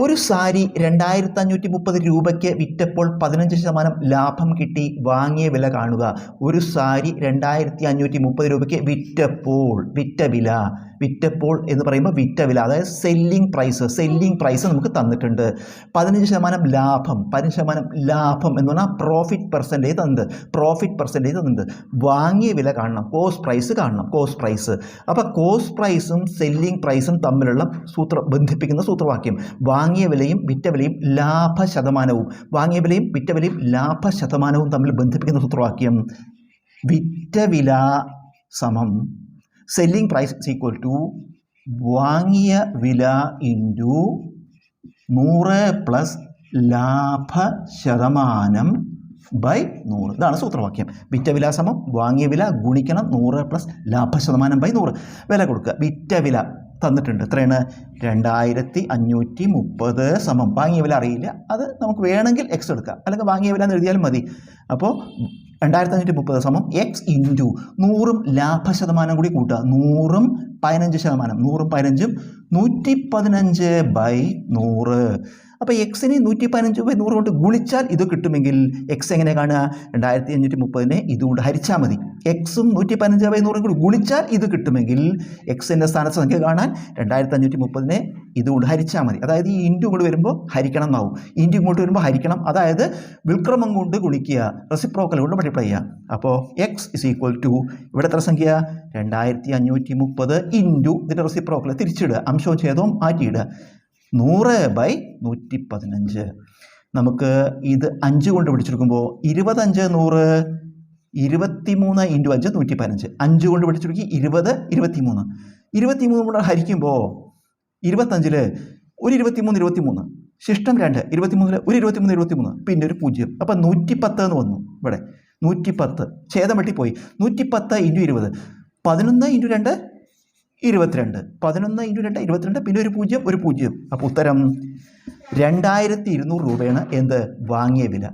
ഒരു സാരി രണ്ടായിരത്തി അഞ്ഞൂറ്റി മുപ്പത് രൂപയ്ക്ക് വിറ്റപ്പോൾ പതിനഞ്ച് ശതമാനം ലാഭം കിട്ടി വാങ്ങിയ വില കാണുക. ഒരു സാരി രണ്ടായിരത്തി അഞ്ഞൂറ്റി മുപ്പത് രൂപയ്ക്ക് വിറ്റപ്പോൾ വിറ്റ വില വിറ്റപ്പോൾ എന്ന് പറയുമ്പോൾ വിറ്റ വില അതായത് സെല്ലിംഗ് പ്രൈസ് സെല്ലിംഗ് പ്രൈസ് നമുക്ക് തന്നിട്ടുണ്ട്. പതിനഞ്ച് ശതമാനം ലാഭം പതിനഞ്ച് ശതമാനം ലാഭം എന്ന് പറഞ്ഞാൽ പ്രോഫിറ്റ് പെർസെന്റേജ് തന്നിട്ടുണ്ട്. പ്രോഫിറ്റ് പെർസെന്റേജ് തന്നിട്ടുണ്ട്. വാങ്ങിയ വില കാണണം കോസ്റ്റ് പ്രൈസ് കാണണം കോസ്റ്റ് പ്രൈസ് അപ്പോൾ കോസ്റ്റ് പ്രൈസും സെല്ലിംഗ് പ്രൈസും തമ്മിലുള്ള സൂത്ര ബന്ധിപ്പിക്കുന്ന സൂത്രവാക്യം. വാങ്ങിയ വിലയും വിറ്റ വിലയും ലാഭ ശതമാനവും വാങ്ങിയ വിലയും വിറ്റ വിലയും ലാഭ ശതമാനവും തമ്മിൽ ബന്ധിപ്പിക്കുന്ന സൂത്രവാക്യം. വിറ്റ വില സമം. സെല്ലിംഗ് പ്രൈസ് ഈക്വൽ ടു വാങ്ങിയ വില ഇന്റു നൂറ് പ്ലസ് ലാഭ ശതമാനം ബൈ നൂറ്. ഇതാണ് സൂത്രവാക്യം. വിറ്റ വില സമം വാങ്ങിയ വില ഗുണിക്കണം നൂറ് പ്ലസ് ലാഭ ശതമാനം ബൈ നൂറ്. വില കൊടുക്കുക. വിറ്റ വില തന്നിട്ടുണ്ട്. എത്രയാണ്? രണ്ടായിരത്തി അഞ്ഞൂറ്റി മുപ്പത് സമം. വാങ്ങിയ വില അറിയില്ല. അത് നമുക്ക് വേണമെങ്കിൽ എക്സ് എടുക്കുക അല്ലെങ്കിൽ വാങ്ങിയ വില എന്ന് എഴുതിയാലും മതി. അപ്പോൾ രണ്ടായിരത്തി അഞ്ഞൂറ്റി മുപ്പത് സമം എക്സ് ഇന്റു നൂറും ലാഭ ശതമാനം കൂടി കൂട്ടുക. നൂറും പതിനഞ്ച് ശതമാനം. നൂറും പതിനഞ്ചും നൂറ്റി പതിനഞ്ച് ബൈ നൂറ്. അപ്പോൾ എക്സിനെ നൂറ്റി പതിനഞ്ച് ബൈ നൂറ് കൊണ്ട് ഗുണിച്ചാൽ ഇത് കിട്ടുമെങ്കിൽ എക്സ് എങ്ങനെ കാണുക? രണ്ടായിരത്തി അഞ്ഞൂറ്റി മുപ്പതിനെ ഇതുകൊണ്ട് ഹരിച്ചാൽ മതി. എക്സും നൂറ്റി പതിനഞ്ച് ബൈ നൂറും കൂടി ഗുണിച്ചാൽ ഇത് കിട്ടുമെങ്കിൽ എക്സിന്റെ സ്ഥാനത്ത് സംഖ്യ കാണാൻ രണ്ടായിരത്തി അഞ്ഞൂറ്റി മുപ്പതിനെ ഇതുകൊണ്ട് ഹരിച്ചാൽ മതി. അതായത് ഈ ഇന്റു കൊണ്ട് വരുമ്പോൾ ഹരിക്കണം എന്നാവും. ഇന്റു ഇങ്ങോട്ട് വരുമ്പോൾ ഹരിക്കണം. അതായത് വിൽക്രമം കൊണ്ട് ഗുണിക്കുക റെസിപ്രോക്കൽ കൊണ്ട് മൾട്ടിപ്ലൈ ചെയ്യുക. അപ്പോൾ എക്സ് ഇസ് ഈക്വൽ ടു ഇവിടെ എത്ര സംഖ്യ? രണ്ടായിരത്തി അഞ്ഞൂറ്റി മുപ്പത് ഇന്റു ഇതിന്റെ റെസിപ്രോക്കൽ തിരിച്ചിടുക. അംശവും ഛേദവും മാറ്റിയിടുക നൂറ് ബൈ നൂറ്റി പതിനഞ്ച് നമുക്ക് ഇത് അഞ്ച് കൊണ്ട് പിടിച്ചെടുക്കുമ്പോൾ ഇരുപത്തഞ്ച് നൂറ് ഇരുപത്തി മൂന്ന് ഇന്റു അഞ്ച് നൂറ്റി പതിനഞ്ച് അഞ്ച് കൊണ്ട് പിടിച്ചെടുക്കി ഇരുപത് ഇരുപത്തി മൂന്ന് ഇരുപത്തി മൂന്ന് കൊണ്ട് ഹരിക്കുമ്പോൾ ഇരുപത്തഞ്ചിൽ ഒരു ഇരുപത്തി മൂന്ന് ഇരുപത്തി മൂന്ന് ശിഷ്ടം രണ്ട് ഇരുപത്തിമൂന്നിൽ ഒരു ഇരുപത്തിമൂന്ന് ഇരുപത്തിമൂന്ന്. പിന്നെ ഒരു പൂജ്യം. അപ്പം നൂറ്റിപ്പത്ത് എന്ന് വന്നു ഇവിടെ. നൂറ്റിപ്പത്ത്. ഛേദം വെട്ടിപ്പോയി. നൂറ്റിപ്പത്ത് ഇന്റു ഇരുപത്. പതിനൊന്ന് ഇന്റു രണ്ട് ഇരുപത്തിരണ്ട്. പതിനൊന്ന് ഇന്റു രണ്ട് ഇരുപത്തിരണ്ട്. പിന്നെ ഒരു പൂജ്യം ഒരു പൂജ്യം. അപ്പോൾ ഉത്തരം രണ്ടായിരത്തി ഇരുന്നൂറ് രൂപയാണ് എന്ത്? വാങ്ങിയ വില.